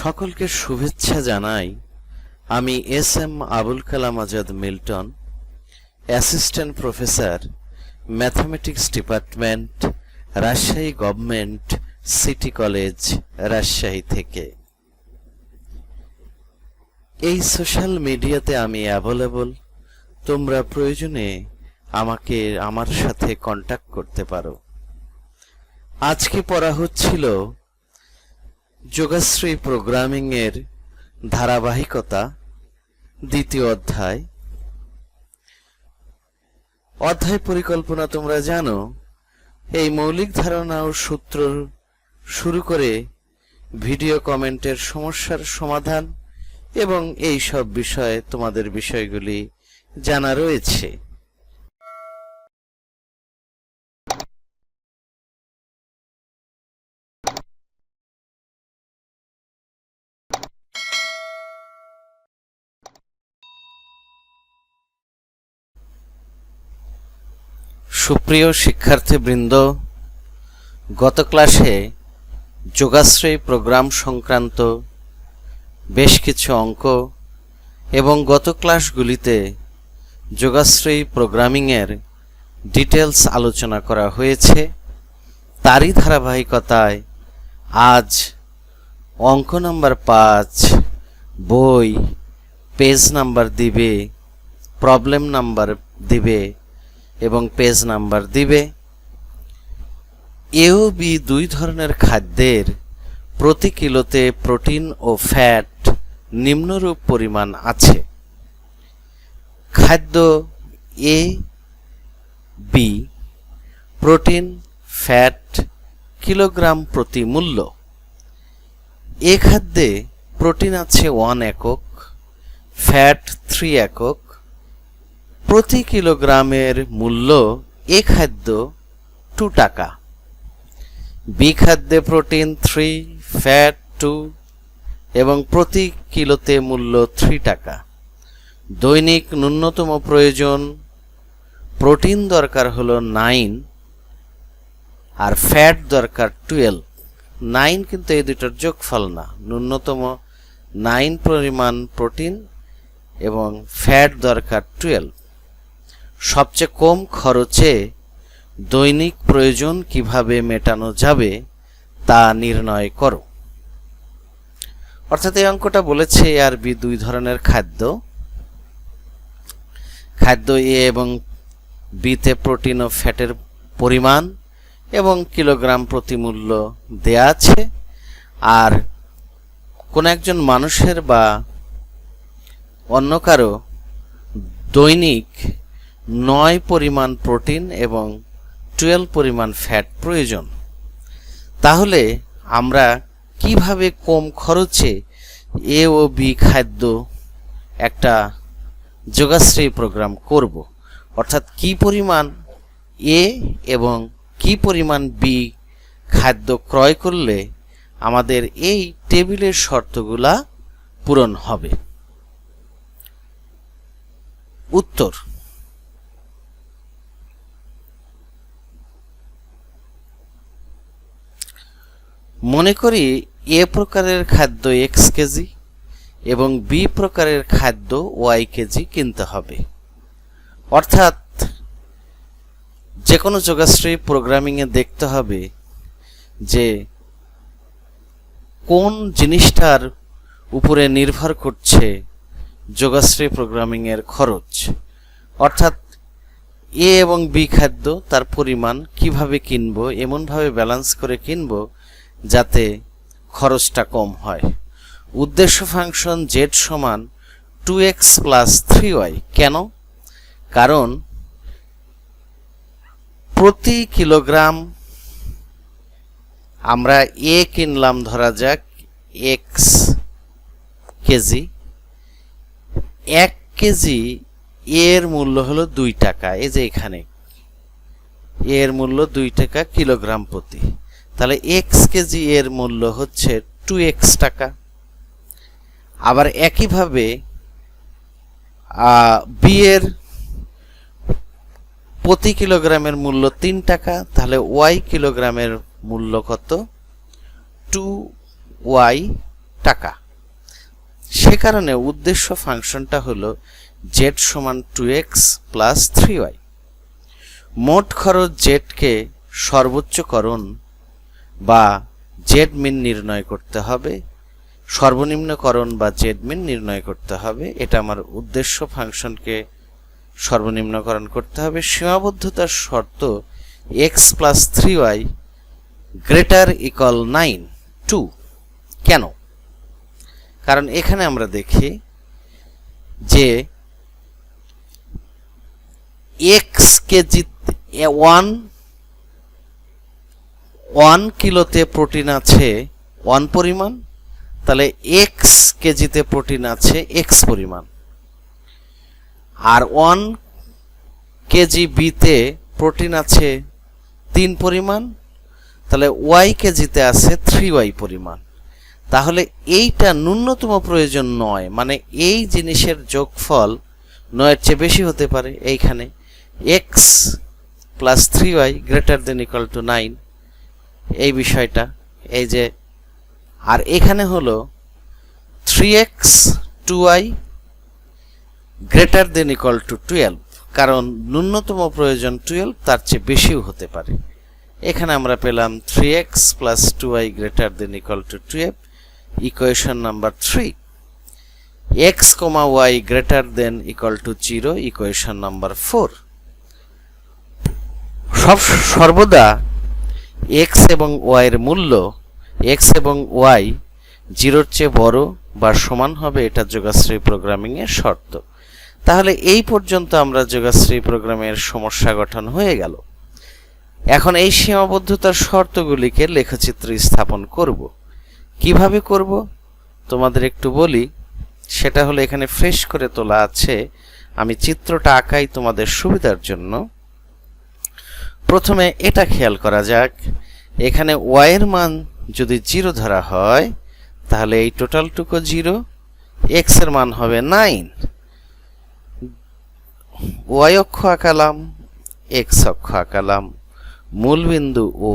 সকলকে শুভেচ্ছা জানাই। আমি S M Abul Kalam Azad Milton, assistant professor, mathematics department, Rajshahi government city college, Rajshahi থেকে। এই সোশ্যাল মিডিয়াতে আমি অ্যাভেলেবল, তোমরা প্রয়োজনে আমাকে, আমার সাথে কন্টাক্ট করতে পারো। আজকে পড়া হচ্ছিল যোগাশ্রী প্রোগ্রামিং এর ধারাবাহিকতা, দ্বিতীয় অধ্যায়। অধ্যায় পরিকল্পনা তোমরা জানো, এই মৌলিক ধারণা ও সূত্র শুরু করে ভিডিও কমেন্টের সমস্যার সমাধান এবং এই সব বিষয়ে তোমাদের বিষয়গুলি জানা রয়েছে। সুপ্রিয় শিক্ষার্থীবৃন্দ, গত ক্লাসে যোগাশ্রয়ী প্রোগ্রাম সংক্রান্ত বেশ কিছু অঙ্ক এবং গত ক্লাসগুলিতে যোগাশ্রয়ী প্রোগ্রামিংয়ের ডিটেলস আলোচনা করা হয়েছে। তারই ধারাবাহিকতায় আজ অঙ্ক নাম্বার পাঁচ, বই, পেজ নাম্বার দিবে, প্রবলেম নাম্বার দিবে এবং পেজ নাম্বার দিবে। এ ও বি দুই ধরনের খাদ্যের প্রতি কিলোতে প্রোটিন ও ফ্যাট নিম্নরূপ পরিমাণ আছে। খাদ্য A B protein fat kilogram প্রতি মূল্য। এ খাদ্যে প্রোটিন আছে ওয়ান একক ফ্যাট থ্রি একক প্রতি কিলোগ্রামের মূল্য এ খাদ্য টু টাকা। বি খাদ্যে প্রোটিন থ্রি, ফ্যাট টু, এবং প্রতি কিলোতে মূল্য থ্রি টাকা। দৈনিক ন্যূনতম প্রয়োজন, প্রোটিন দরকার হলো নাইন, আর ফ্যাট দরকার টুয়েলভ। নাইন কিন্তু এই দুটোর যোগফল না। ন্যূনতম নাইন পরিমাণ প্রোটিন এবং ফ্যাট দরকার টুয়েলভ। সবচেয়ে কম খরচে দৈনিক প্রয়োজন কীভাবে মেটানো যাবে তা নির্ণয় করো। অর্থাৎ এই অঙ্কটা বলেছে আর বি দুই ধরনের খাদ্য। খাদ্য এ এবং বিতে প্রোটিন ও ফ্যাটের পরিমাণ এবং কিলোগ্রাম প্রতি মূল্য দেয়া আছে। আর কোন একজন মানুষের বা অন্য কারও দৈনিক নয় পরিমাণ প্রোটিন এবং টুয়েলভ পরিমাণ ফ্যাট প্রয়োজন। তাহলে আমরা কীভাবে কম খরচে এ ও বি খাদ্য একটা যোগাশ্রী প্রোগ্রাম করব? অর্থাৎ কি পরিমাণ এ এবং কি পরিমাণ বি খাদ্য ক্রয় করলে আমাদের এই টেবিলের শর্তগুলা পূরণ হবে? উত্তর মনে করি এ প্রকারের খাদ্য এক্স কেজি এবং বি প্রকারের খাদ্য ওয়াই কেজি কিনতে হবে। অর্থাৎ যে কোনো যোগাশ্রী প্রোগ্রামিংয়ে দেখতে হবে যে কোন জিনিসটার উপরে নির্ভর করছে যোগাশ্রী প্রোগ্রামিংয়ের খরচ। অর্থাৎ এ এবং বি খাদ্য তার পরিমাণ কীভাবে কিনবো, এমনভাবে ব্যালেন্স করে কিনবো যাতে খরচটা কম হয়। উদ্দেশ্য ফাংশন জেড সমান two X plus three Y কেন? কারণ প্রতি কিলোগ্রাম আমরা এ কিনলাম ধরা যাক এক্স কেজি। এক কেজি এর মূল্য হলো দুই টাকা। এই যে এখানে এর মূল্য দুই টাকা কিলোগ্রাম প্রতি। তাহলে এক্স কেজি এর মূল্য হচ্ছে টু এক্স টাকা। আবার একইভাবে বি এর প্রতি কিলোগ্রামের মূল্য তিন টাকা, তাহলে ওয়াই কিলোগ্রামের মূল্য কত? টু ওয়াই টাকা। সে কারণে উদ্দেশ্য ফাংশনটা হলো জেড সমান two X plus three Y মোট খরচ জেডকে সর্বোচ্চকরণ বা জেড মিন নির্ণয় করতে হবে, সর্বনিম্নকরণ বা জেড মিন নির্ণয় করতে হবে, এটা আমার উদ্দেশ্য ফাংশনকে সর্বনিম্নকরণ করতে হবে। সীমাবদ্ধতার শর্ত X plus three Y greater equal nine to কেন? কারণ এখানে আমরা দেখি যে এক্স কে জিত ওয়ান ওয়ান কিলোতে প্রোটিন আছে ওয়ান পরিমাণ, তাহলে এক্স কেজিতে প্রোটিন আছে এক্স পরিমাণ। আর ওয়ান কেজি বিতে প্রোটিন আছে তিন পরিমাণ, তাহলে ওয়াই কেজিতে আছে থ্রি ওয়াই পরিমাণ। তাহলে এইটা ন্যূনতম প্রয়োজন নয় মানে এই জিনিসের যোগফল নয়ের চেয়ে বেশি হতে পারে এইখানে। X plus three Y greater than equal to nine এই বিষয়টা, এই যে, আর এখানে হলো three X two Y greater than equal to twelve কারণ ন্যূনতম প্রয়োজন টুয়েলভ তার চেয়ে বেশিও হতে পারে। এখানে আমরা পেলাম three X plus two Y greater than equal to twelve equation number three X comma Y greater than equal to zero equation number four সব, সর্বদা এক্স এবং ওয়াইয়ের মূল্য এক্স এবং ওয়াই জিরোর চেয়ে বড় বা সমান হবে এটা যোগাশ্রী প্রোগ্রামিংয়ের শর্ত। তাহলে এই পর্যন্ত আমরা যোগাশ্রী প্রোগ্রামের সমস্যা গঠন হয়ে গেল। এখন এই সীমাবদ্ধতার শর্তগুলিকে লেখচিত্রে স্থাপন করব। কীভাবে করব? তোমাদের একটু বলি, সেটা হলো এখানে ফ্রেশ করে তোলা আছে, আমি চিত্রটা আঁকাই তোমাদের সুবিধার জন্য। প্রথমে এটা খেয়াল করা যাক। এখানে ওয়াইয়ের মান যদি জিরো ধরা হয়, তাহলে এই টোটালটুকু জিরো এক্সের মান হবে নাইন ওয়াই অক্ষ আঁকালাম এক্স অক্ষ আঁকালাম মূলবিন্দু ও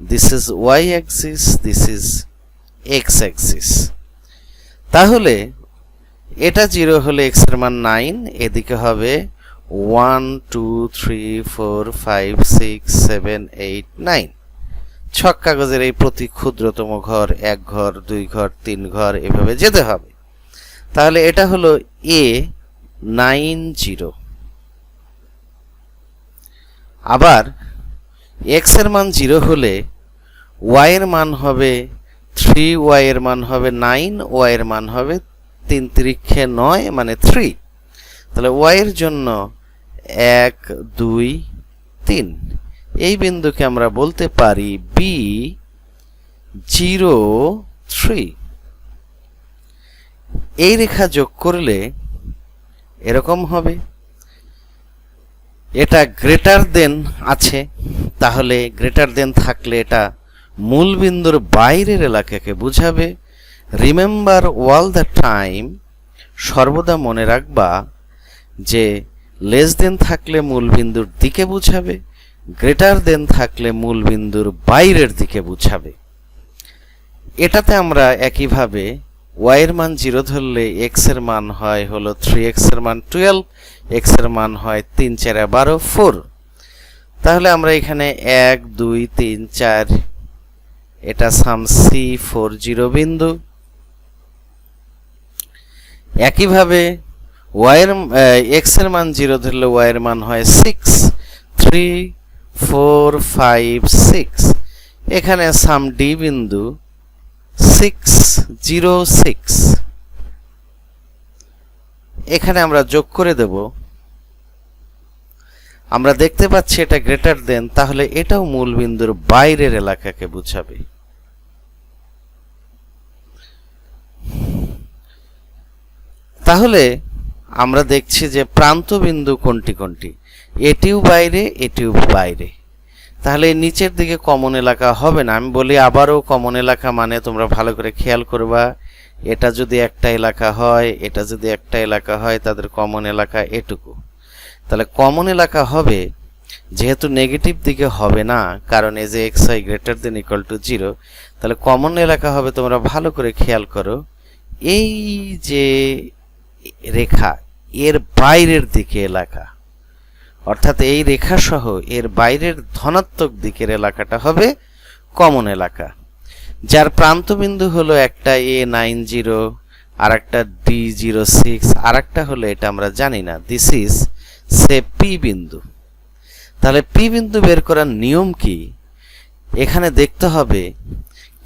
this is Y axis this is X axis তাহলে এটা জিরো হলে এক্সের মান নাইন এদিকে হবে one two three four five six seven eight nine ছক কাগজের এই প্রতি ক্ষুদ্রতম ঘর, এক ঘর, দুই ঘর, তিন ঘর, এভাবে যেতে হবে। তাহলে এটা হলো এ নাইন জিরো আবার এক্সের মান জিরো হলে ওয়াই এর মান হবে থ্রি ওয়াই এর মান হবে নাইন ওয়াই এর মান হবে তিন তিরিক্ষে নয় মানে থ্রি তাহলে ওয়াই এর জন্য এক, দুই, তিন। এই বিন্দুকে আমরা বলতে পারি বি জিরো থ্রি। এই রেখা যোগ করলে এরকম হবে। এটা গ্রেটার দেন আছে। তাহলে গ্রেটার দেন থাকলে এটা মূল বিন্দুর বাইরের এলাকাকে বুঝাবে। রিমেম্বার ওয়াল দ্য টাইম সর্বদা মনে রাখবা যে লেস দেন থাকলে মূল বিন্দুর দিকে বুঝাবে গ্রেটার দেন থাকলে মূল বিন্দুর বাইরের দিকে বুঝাবে। এটাতে আমরা একইভাবে ওয়াই এর মান জিরো ধরলে এক্সের মান হয় হলো থ্রি এক্সের মান টুয়েলভ এক্সের মান হয় তিন চারে বারো ফোর তাহলে আমরা এখানে এক, দুই, তিন, চার, এটা সাম সি ফোর জিরো বিন্দু। একইভাবে ওয়াইয়ের এক্সের মান জিরো ধরলে ওয়াইয়ের মান হয় six three four five six এখানে সাম ডি বিন্দু সিক্স জিরো সিক্স এখানে আমরা যোগ করে দেব। আমরা দেখতে পাচ্ছি এটা গ্রেটার দেন তাহলে এটাও মূল বিন্দুর বাইরের এলাকাকে বুঝাবে। তাহলে আমরা দেখছি যে প্রান্তবিন্দু কোনটি কোনটি? এটিও বাইরে এটিও বাইরে। তাহলে নিচের দিকে কমন এলাকা হবে না। আমি বলি আবারও কমন এলাকা মানে তোমরা ভালো করে খেয়াল করবা, এটা যদি একটা এলাকা হয়, এটা যদি একটা এলাকা হয়, তাদের কমন এলাকা এটুকু। তাহলে কমন এলাকা হবে, যেহেতু নেগেটিভ দিকে হবে না, কারণ এ যে X I greater than equal to zero তাহলে কমন এলাকা হবে তোমরা ভালো করে খেয়াল করো। এই যে রেখা এর বাইরের দিকে এলাকা। অর্থাৎ এই রেখা সহ এর বাইরের ধনাত্মক দিকের এলাকাটা হবে কমন এলাকা। যার প্রান্তবিন্দু হলো একটা এ নাইন জিরো আর একটা ডি জিরো সিক্স আর একটা হলো এটা আমরা জানি না। দিস ইজ সে পি বিন্দু। তাহলে পি বিন্দু বের করার নিয়ম কি? এখানে দেখতে হবে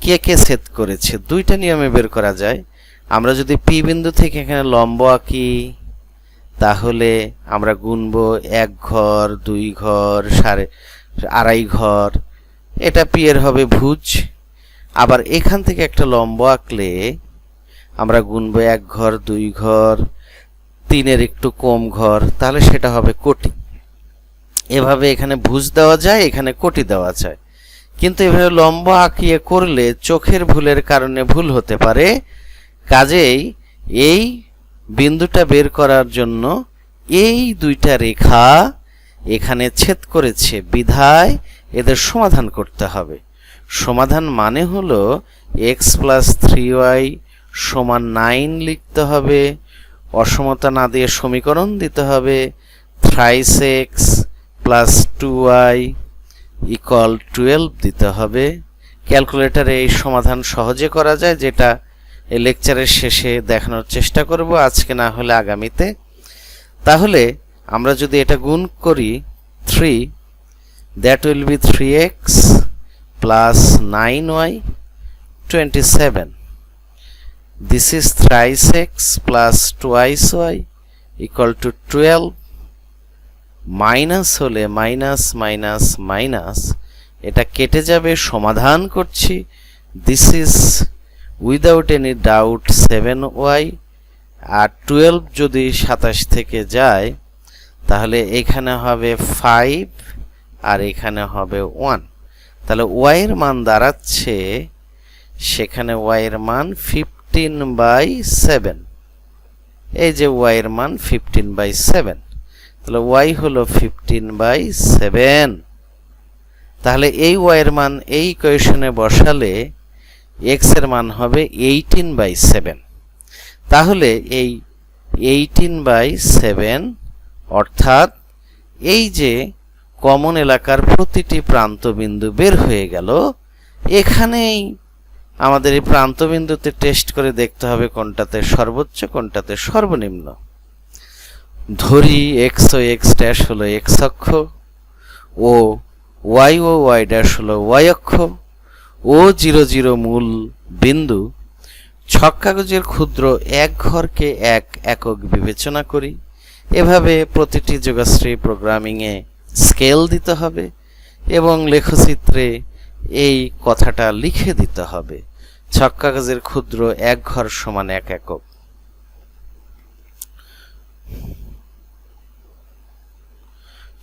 কে কে সেট করেছে। দুইটা নিয়মে বের করা যায়। আমরা যদি পি বিন্দু থেকে এখানে লম্ব আঁকি, তাহলে আমরা গুনব এক ঘর, দুই ঘর, সাড়ে আড়াই ঘর। এটা পি এর হবে ভুজ। আবার এখান থেকে একটা লম্ব আঁকলে আমরা গুনব এক ঘর, দুই ঘর, তিনের একটু কম ঘর, তাহলে সেটা হবে কোটি। এভাবে এখানে ভুজ দেওয়া যায়, এখানে কোটি দেওয়া যায়। কিন্তু এভাবে লম্ব আঁকিয়ে করলে চোখের ভুলের কারণে ভুল হতে পারে। কাজেই এই বিন্দুটা বের করার জন্য এই দুইটা রেখা এখানে ছেদ করেছে, বিধায় এদের সমাধান করতে হবে। সমাধান মানে হলো এক্স প্লাস থ্রি ওয়াই সমান নাইন লিখতে হবে, অসমতা না দিয়ে সমীকরণ দিতে হবে thrice X plus two Y equal twelve দিতে হবে। ক্যালকুলেটারে এই সমাধান সহজে করা যায়, যেটা এই লেকচারের শেষে দেখানোর চেষ্টা করব আজকে না হলে আগামীতে। তাহলে আমরা যদি এটা গুণ করি three that will be three X plus nine Y twenty seven this is thrice X plus twice Y equal to twelve minus হলে মাইনাস মাইনাস মাইনাস এটা কেটে যাবে, সমাধান করছি। This is without any doubt seven Y R twelve যদি সাতাশ থেকে যায়, তাহলে এখানে হবে ফাইভ আর এখানে হবে ওয়ান তাহলে ওয়াইয়ের মান দাঁড়াচ্ছে, সেখানে ওয়াইয়ের মান ফিফটিন বাই সেভেন এই যে ওয়াইয়ের মান ফিফটিন বাই সেভেন তাহলে ওয়াই হলো ফিফটিন বাই সেভেন তাহলে এই ওয়াইয়ের মান এই ইকুয়েশনে বসালে এক্সের মান হবে এইটিন বাই সেভেন তাহলে এই এইটিন বাই সেভেন অর্থাৎ এই যে কমন এলাকার প্রতিটি প্রান্তবিন্দু বের হয়ে গেল, এখানেই আমাদের এই প্রান্তবিন্দুতে টেস্ট করে দেখতে হবে কোনটাতে সর্বোচ্চ, কোনটাতে সর্বনিম্ন। ধরি এক্স ও এক্স ড্যাশ হলো এক্স অক্ষ, ও ওয়াই ও ওয়াই ড্যাশ হলো ওয়াই অক্ষ। ও জিরো জিরো মূল বিন্দু, ছক কাগজের ক্ষুদ্র এক ঘরকে এক একক বিবেচনা করি। এভাবে প্রতিটি যোগাশ্রী প্রোগ্রামিংয়ে স্কেল দিতে হবে এবং লেখচিত্রে এই কথাটা লিখে দিতে হবে। ছক কাগজের ক্ষুদ্র এক ঘর সমান এক একক।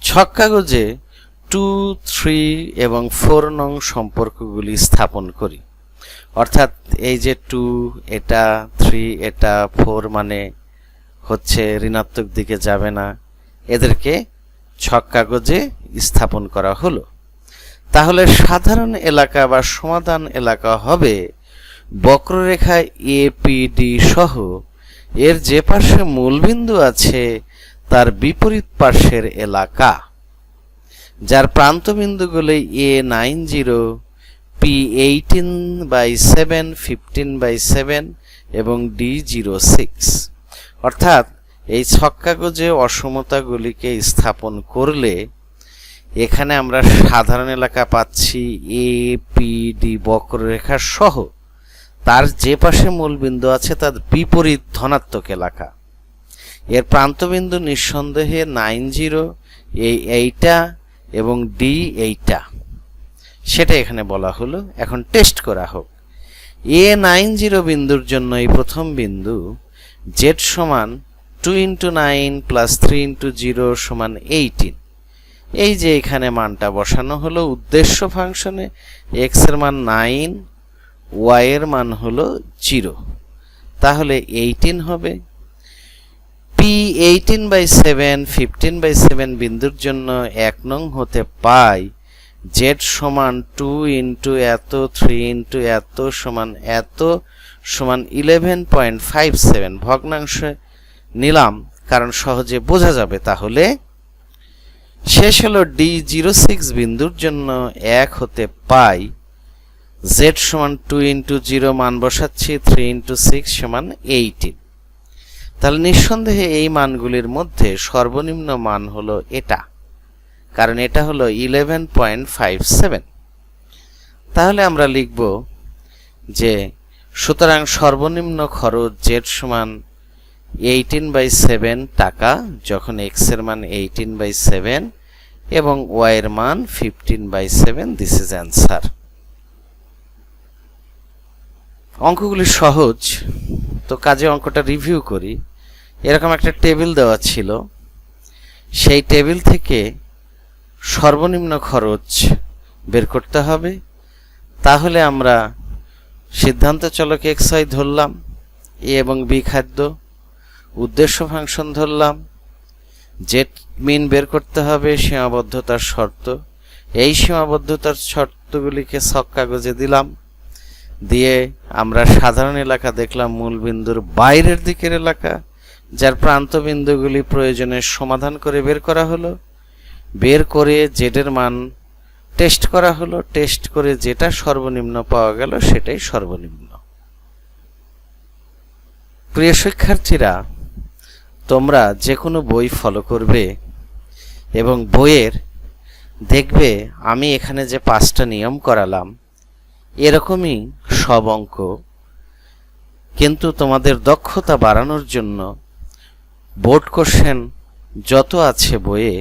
ছক কাগজে টু থ্রি এবং ফোর নং সম্পর্কগুলি স্থাপন করি। অর্থাৎ এই যে টু এটা থ্রি এটা ফোর মানে হচ্ছে ঋণাত্মক দিকে যাবে না। এদেরকে ছক কাগজে স্থাপন করা হলো। তাহলে সাধারণ এলাকা বা সমাধান এলাকা হবে বক্ররেখায় এ পি ডি সহ। এর যে পাশে মূলবিন্দু আছে, তার বিপরীত পার্শ্বের এলাকা। যার প্রান্তবিন্দুগুলি A nine zero P eighteen by seven fifteen by seven এবং ডি জিরো সিক্স অর্থাৎ এই ছক কাগজে অসমতাগুলিকে স্থাপন করলে এখানে আমরা সাধারণ এলাকা পাচ্ছি এ পি ডি বক্ররেখা সহ। তার যে পাশে মূলবিন্দু আছে তার বিপরীত ধনাত্মক এলাকা। এর প্রান্তবিন্দু নিঃসন্দেহে নাইন জিরো এই এইটা এবং ডি এইটা। সেটা এখানে বলা হলো। এখন টেস্ট করা হোক। এ নাইন জিরো বিন্দুর জন্য এই প্রথম বিন্দু জেড সমান two into nine plus three into zero সমান এইটিন এই যে এখানে মানটা বসানো হলো উদ্দেশ্য ফাংশনে এক্সের মান নাইন ওয়াই এর মান হলো জিরো তাহলে এইটিন হবে। P eighteen by seven fifteen by seven বিন্দুর জন্য এক নং হতে পাই। জেড সমান টু ইন্টু এত থ্রি ইন্টু এত সমান এত সমান ইলেভেন পয়েন্ট ফাইভ সেভেন ভগ্নাংশে নিলাম, কারণ সহজে বোঝা যাবে। তাহলে শেষ হলো ডি জিরো সিক্স বিন্দুর জন্য এক হতে পাই। জেড সমান টু ইন্টু জিরো মান বসাচ্ছি থ্রি ইন্টু সিক্স সমান এইটিন তাহলে নিঃসন্দেহে এই মানগুলির মধ্যে সর্বনিম্ন মান হলো এটা। কারণ এটা হলো ইলেভেন পয়েন্ট ফাইভ সেভেন তাহলে আমরা লিখব যে, সুতরাং সর্বনিম্ন খরচ জেড সমান এইটিন বাই সেভেন টাকা, যখন এক্সের মান এইটিন বাই সেভেন এবং ওয়াই এর মান fifteen by seven this is answer অঙ্কগুলি সহজ, তো কাজে অঙ্কটা রিভিউ করি। এরকম একটা টেবিল দেওয়া ছিল। সেই টেবিল থেকে সর্বনিম্ন খরচ বের করতে হবে। তাহলে আমরা সিদ্ধান্ত চলক এক্স ওয়াই ধরলাম, এ এবং বি খাদ্য, উদ্দেশ্য ফাংশন ধরলাম জেট মিন বের করতে হবে সীমাবদ্ধতার শর্ত। এই সীমাবদ্ধতার শর্তগুলিকে সক কাগজে দিলাম, দিয়ে আমরা সাধারণ এলাকা দেখলাম, মূল বিন্দুর বাইরের দিকের এলাকা। যার প্রান্তবিন্দুগুলি প্রয়োজনে সমাধান করে বের করা হলো, বের করে জেডের মান টেস্ট করা হলো, টেস্ট করে যেটা সর্বনিম্ন পাওয়া গেল সেটাই সর্বনিম্ন। প্রিয় শিক্ষার্থীরা, তোমরা যে কোনো বই ফলো করবে এবং বইয়ের দেখবে আমি এখানে যে পাঁচটা নিয়ম করালাম, এরকমই সব অঙ্ক, কিন্তু তোমাদের দক্ষতা বাড়ানোর জন্য বোর্ড কোশ্চেন যত আছে বইয়ে,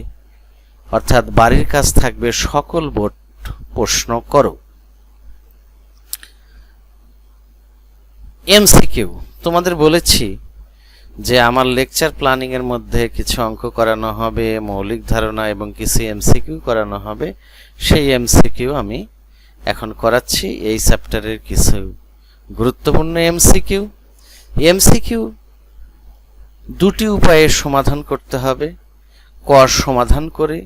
অর্থাৎ বাড়ির কাজ থাকবে সকল বোর্ড প্রশ্ন করো। এমসিকিউ, তোমাদের বলেছি যে আমার লেকচার প্ল্যানিং এর মধ্যে কিছু অঙ্ক করানো হবে, মৌলিক ধারণা এবং কিছু এমসিকিউ করানো হবে। সেই এমসিকিউ আমি এখন করাচ্ছি। এই চ্যাপ্টারের কিছু গুরুত্বপূর্ণ এমসিকিউ। এমসিকিউ দুটি উপায়ে সমাধান করতে হবে। ক সমাধান করে,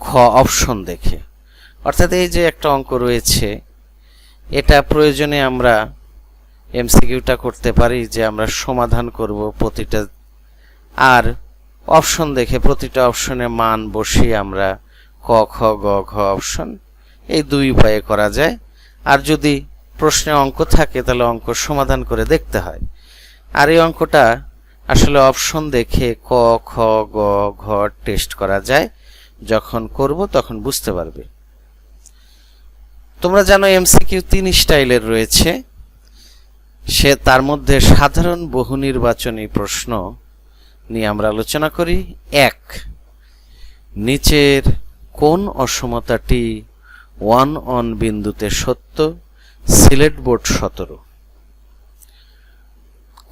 খ অপশন দেখে। অর্থাৎ এই যে একটা অঙ্ক রয়েছে, এটা প্রয়োজনে আমরা এমসিকিউটা করতে পারি যে আমরা সমাধান করব প্রতিটা, আর অপশন দেখে প্রতিটা অপশনে মান বসিয়ে আমরা ক, খ, গ, ঘ অপশন, এই দুই উপায়ে করা যায়। আর যদি প্রশ্নে অঙ্ক থাকে তাহলে অঙ্ক সমাধান করে দেখতে হয়। আর এই অঙ্কটা আসলে অপশন দেখে ক, খ, গ, ঘ টেস্ট করা যায়। যখন করব তখন বুঝতে পারবে। তোমরা জানো এমসিকিউ তিন স্টাইলের রয়েছে। সে তার মধ্যে সাধারণ বহু নির্বাচনী প্রশ্ন নিয়ে আমরা আলোচনা করি। এক, নিচের কোন অসমতাটি ওয়ান অন বিন্দুতে সত্য, সিলেট বোর্ড সতেরো।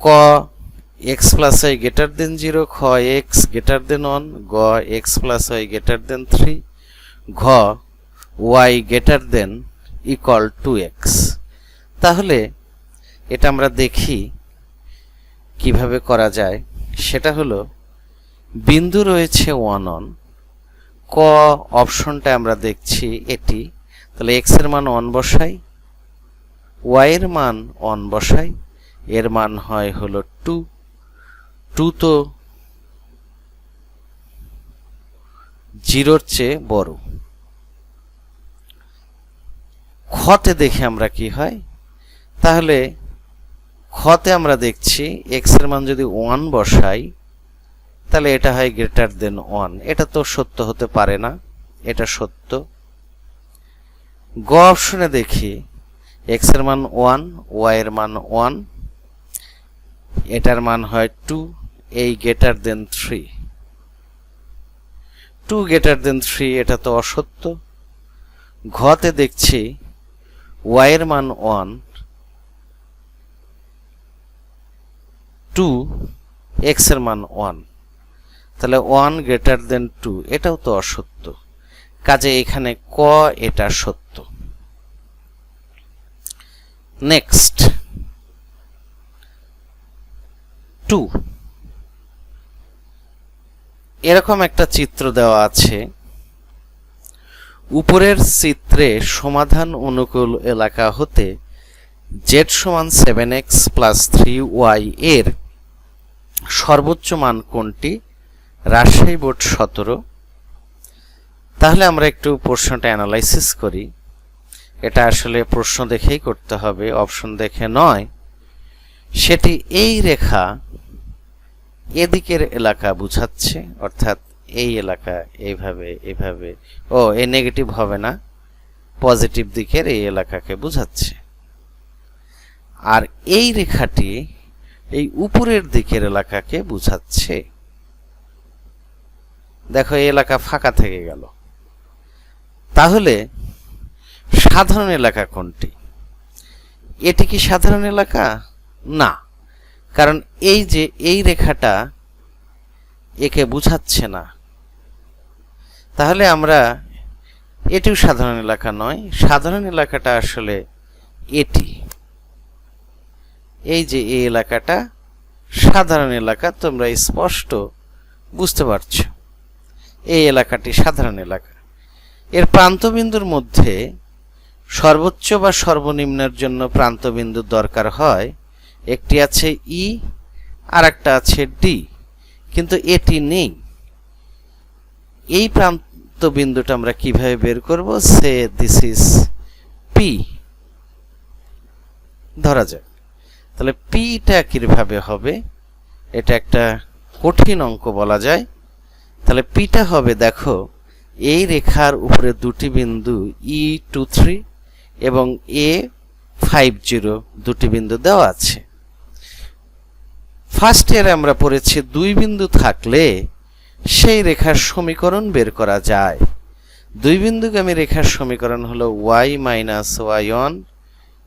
ক x plus y greater than zero খ এক্স গ্রেটার দেন ওয়ান গ x plus y greater than three ঘ y greater than equal to x তাহলে এটা আমরা দেখি কীভাবে করা যায়। সেটা হলো, বিন্দু রয়েছে ওয়ান অন ক অপশনটা আমরা দেখছি এটি। তাহলে এক্সের মান অন বসাই ওয়াই এর মান অন বসাই, এর মান হয় হলো টু টু তো জিরোর চেয়ে বড়। খতে দেখে আমরা কি হয়? তাহলে খতে আমরা দেখছি এক্সের মান যদি ওয়ান বসাই, তাহলে এটা হয় গ্রেটার দেন ওয়ান এটা তো সত্য হতে পারে না, এটা সত্য। গ অপশনে দেখি এক্সের মান ওয়ান ওয়াই এর মান ওয়ান এটার মান হয় টু এই greater than three two greater than three এটা তো অসত্য। ঘতে দেখছি ওয়াই এর মান ওয়ান টু এক্সের মান ওয়ান তাহলে ওয়ান গ্রেটার দেন টু এটাও তো অসত্য। কাজে এখানে ক এটা সত্য। নেক্সট টু এরকম একটা চিত্র দেওয়া আছে। উপরের চিত্রে সমাধান অনুকূল এলাকা হতে জেড সমান seven x plus three y এর সর্বোচ্চ মান কোনটি? রাজশাহী বোর্ড সতেরো। তাহলে আমরা একটু প্রশ্নটা অ্যানালাইসিস করি। এটা আসলে প্রশ্ন দেখেই করতে হবে অপশন দেখে নয়। সেটি এই রেখা এদিকের এলাকা বুঝাচ্ছে, অর্থাৎ এই এলাকা এইভাবে এভাবে ও, এ নেগেটিভ হবে না পজিটিভ দিকের এই এলাকাকে বুঝাচ্ছে। আর এই রেখাটি এই উপরের দিকের এলাকাকে বুঝাচ্ছে। দেখো, এই এলাকা ফাঁকা থেকে গেল। তাহলে সাধারণ এলাকা কোনটি? এটি কি সাধারণ এলাকা? না। কারণ এই যে এই রেখাটা একে বুঝাচ্ছে না। তাহলে আমরা এটিও সাধারণ এলাকা নয়, সাধারণ এলাকাটা আসলে এটি। এই যে এই এলাকাটা সাধারণ এলাকা, তোমরা স্পষ্ট বুঝতে পারছ। এই এলাকাটি সাধারণ এলাকা। এর প্রান্তবিন্দুর মধ্যে সর্বোচ্চ বা সর্বনিম্নের জন্য প্রান্তবিন্দুর দরকার হয় একটি আছে ই আর একটা আছে ডি, কিন্তু এটি নেই। এই প্রান্ত বিন্দুটা আমরা কীভাবে বের করব? সে দিস ইজ পি ধরা যাক। তাহলে পিটা কীভাবে হবে? এটা একটা কঠিন অঙ্ক বলা যায়। তাহলে পিটা হবে, দেখো, এই রেখার উপরে দুটি বিন্দু ই টু থ্রি এবং এ ফাইভ জিরো দুটি বিন্দু দেওয়া আছে। ফার্স্ট ইয়ারে আমরা পড়েছি দুই বিন্দু থাকলে সেই রেখার সমীকরণ বের করা যায়। দুই বিন্দুগামী রেখার সমীকরণ হলো y minus y one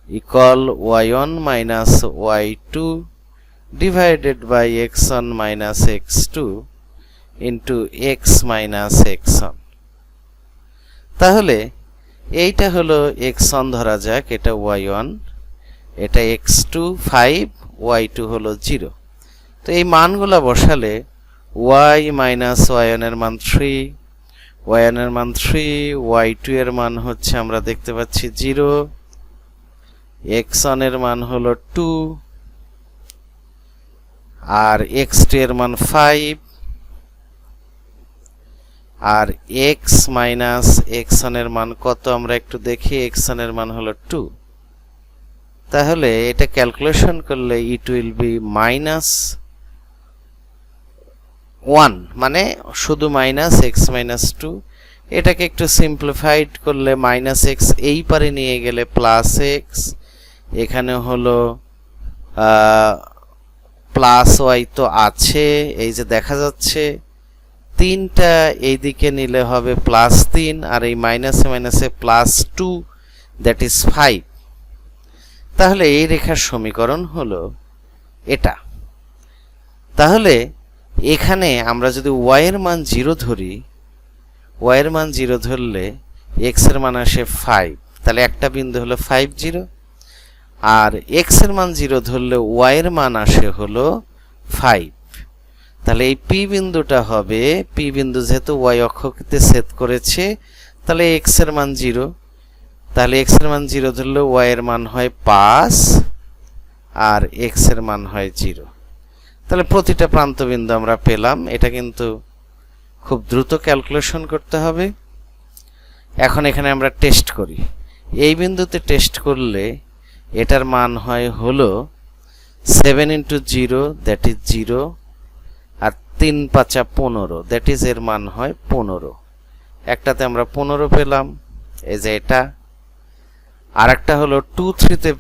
equal y one minus y two divided by x one minus x two into x minus x one তাহলে এইটা হলো এক্স ওয়ান ধরা যাক, এটা ওয়াই ওয়ান এটা x two five y two হলো zero তো এই মানগুলো বসালে ওয়াই মাইনাস ওয়াই এর মান থ্রি ওয়াই এর মান থ্রি ওয়াই টু এর মান হচ্ছে আমরা দেখতে পাচ্ছি জিরো এক্সের মান হলো টু আর এক্স টু এর মান ফাইভ আর এক্স মাইনাস এক্সের মান কত আমরা একটু দেখি এক্সের মান হলো টু তাহলে এটা ক্যালকুলেশন করলে it will be minus one মানে শুধু মাইনাস এক্স মাইনাস টু। এটাকে একটু সিম্পলিফাইড করলে মাইনাস এক্স এই পারে নিয়ে গেলে প্লাস এক্স। এখানে হলো প্লাস ওয়াই তো আছে, এই যে দেখা যাচ্ছে। তিনটা এইদিকে নিলে হবে প্লাস তিন, আর এই মাইনাসে মাইনাসে plus two that is five তাহলে এই রেখার সমীকরণ হলো এটা। তাহলে এখানে আমরা যদি ওয়াইয়ের মান জিরো ধরি ওয়াইয়ের মান জিরো ধরলে এক্সের মান আসে ফাইভ তাহলে একটা বিন্দু হলো ফাইভ জিরো আর এক্সের মান জিরো ধরলে ওয়াইয়ের মান আসে হলো ফাইভ তাহলে এই পি বিন্দুটা হবে পি বিন্দু যেহেতু ওয়াই অক্ষকে সেট করেছে, তাহলে এক্সের মান জিরো তাহলে এক্সের মান জিরো ধরলে ওয়াই এর মান হয় পাঁচ, আর এক্সের মান হয় জিরো তাহলে প্রতিটা প্রান্তবিন্দু আমরা পেলাম। এটা কিন্তু খুব দ্রুত ক্যালকুলেশন করতে হবে। এখন এখানে আমরা টেস্ট করি। এই বিন্দুতে টেস্ট করলে এটার মান হয় হলো seven into zero that is zero আর তিন পাঁচা পনেরো দ্যাট ইজ এর মান হয় পনেরো। একটাতে আমরা পনেরো পেলাম, এই যে এটা। আর একটা হলো টু থ্রিতে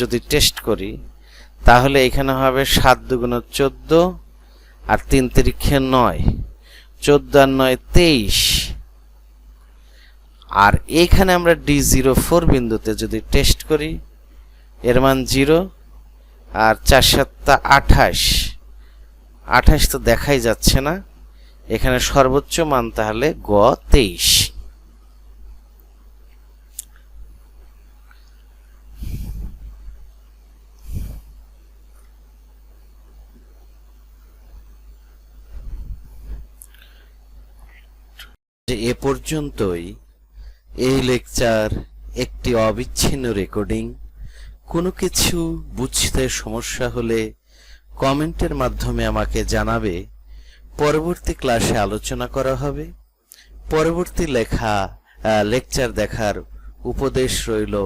যদি টেস্ট করি তাহলে এখানে হবে সাত দুগুণ চোদ্দ আর তিন তিরিক্ষে নয়। চোদ্দ আর নয় তেইশ। আর এখানে আমরা ডি জিরো ফোর বিন্দুতে যদি টেস্ট করি, এর মান জিরো আর চার সাতটা আঠাশ। আঠাশ তো দেখাই যাচ্ছে না। এখানে সর্বোচ্চ মান তাহলে গ তেইশ। যে এ পর্যন্তই এই লেকচার একটি অবিচ্ছিন্ন রেকর্ডিং। কোনো কিছু বুঝতে সমস্যা হলে কমেন্টের মাধ্যমে আমাকে জানাবে। পরবর্তী ক্লাসে আলোচনা করা হবে। পরবর্তী লেখা লেকচার দেখার উপদেশ রইল